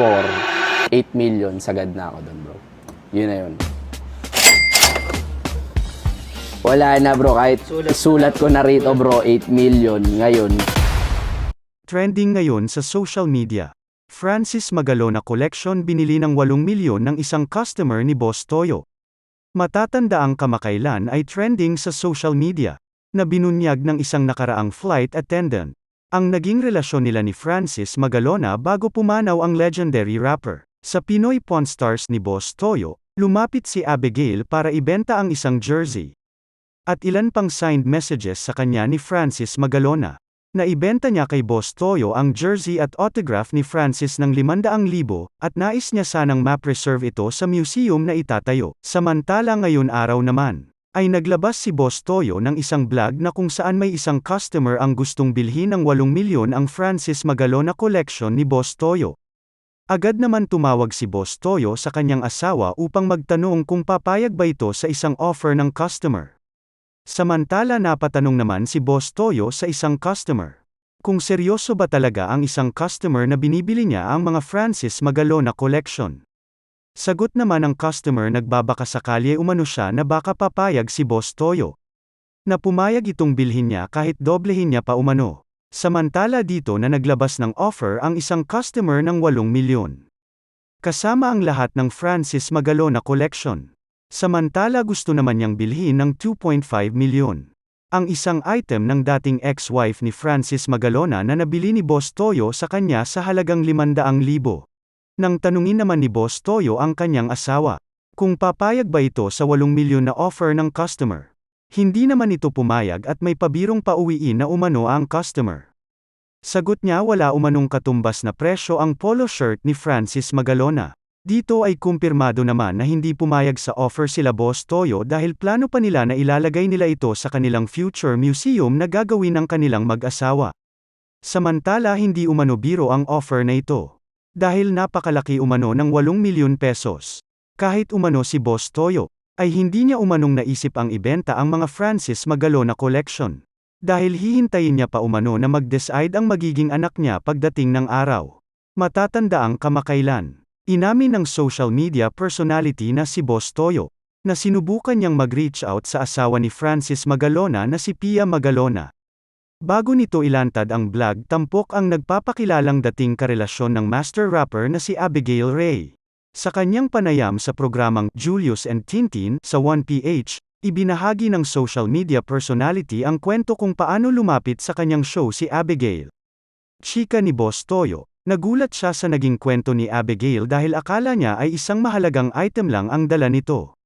4, 8 million, sagad na ako doon, bro. Yun na yun. Wala na, bro. Kahit sulat, ko na rito, bro, 8 million. Ngayon, Trending ngayon sa social media. Francis Magalona Collection binili ng 8 milyon ng isang customer ni Boss Toyo. Matatanda ang kamakailan ay trending sa social media, na binunyag ng isang nakaraang flight attendant. Ang naging relasyon nila ni Francis Magalona bago pumanaw ang legendary rapper. Sa Pinoy Pawn Stars ni Boss Toyo, lumapit si Abigail para ibenta ang isang jersey. At ilan pang signed messages sa kanya ni Francis Magalona. Naibenta niya kay Boss Toyo ang jersey at autograph ni Francis ng 500,000 at nais niya sanang ma-preserve ito sa museum na itatayo. Samantala ngayon araw naman, ay naglabas si Boss Toyo ng isang vlog na kung saan may isang customer ang gustong bilhin ng 8 milyon ang Francis Magalona collection ni Boss Toyo. Agad naman tumawag si Boss Toyo sa kanyang asawa upang magtanong kung papayag ba ito sa isang offer ng customer. Samantala napatanong naman si Boss Toyo sa isang customer. Kung seryoso ba talaga ang isang customer na binibili niya ang mga Francis Magalona collection. Sagot naman ng customer nagbabaka sakali umano siya na baka papayag si Boss Toyo. Na pumayag itong bilhin niya kahit doblehin niya pa umano. Samantala dito na naglabas ng offer ang isang customer ng 8 milyon. Kasama ang lahat ng Francis Magalona collection. Samantala gusto naman niyang bilhin ng 2.5 milyon. Ang isang item ng dating ex-wife ni Francis Magalona na nabili ni Boss Toyo sa kanya sa halagang 500,000. Nang tanungin naman ni Boss Toyo ang kanyang asawa, kung papayag ba ito sa 8 milyon na offer ng customer. Hindi naman ito pumayag at may pabirong pauwiin na umano ang customer. Sagot niya wala umanong katumbas na presyo ang polo shirt ni Francis Magalona. Dito ay kumpirmado naman na hindi pumayag sa offer sila Boss Toyo dahil plano pa nila na ilalagay nila ito sa kanilang future museum na gagawin ng kanilang mag-asawa. Samantala hindi umano biro ang offer na ito. Dahil napakalaki umano ng 8 milyon pesos. Kahit umano si Boss Toyo, ay hindi niya umanong naisip ang ibenta ang mga Francis Magalona collection. Dahil hihintayin niya pa umano na mag-decide ang magiging anak niya pagdating ng araw. Matatanda ang kamakailan. Inamin ng social media personality na si Boss Toyo, na sinubukan niyang mag-reach out sa asawa ni Francis Magalona na si Pia Magalona. Bago nito ilantad ang vlog tampok ang nagpapakilalang dating karelasyon ng master rapper na si Abigail Ray. Sa kanyang panayam sa programang Julius and Tintin sa 1PH, ibinahagi ng social media personality ang kwento kung paano lumapit sa kanyang show si Abigail. Chika ni Boss Toyo, nagulat siya sa naging kwento ni Abigail dahil akala niya ay isang mahalagang item lang ang dala nito.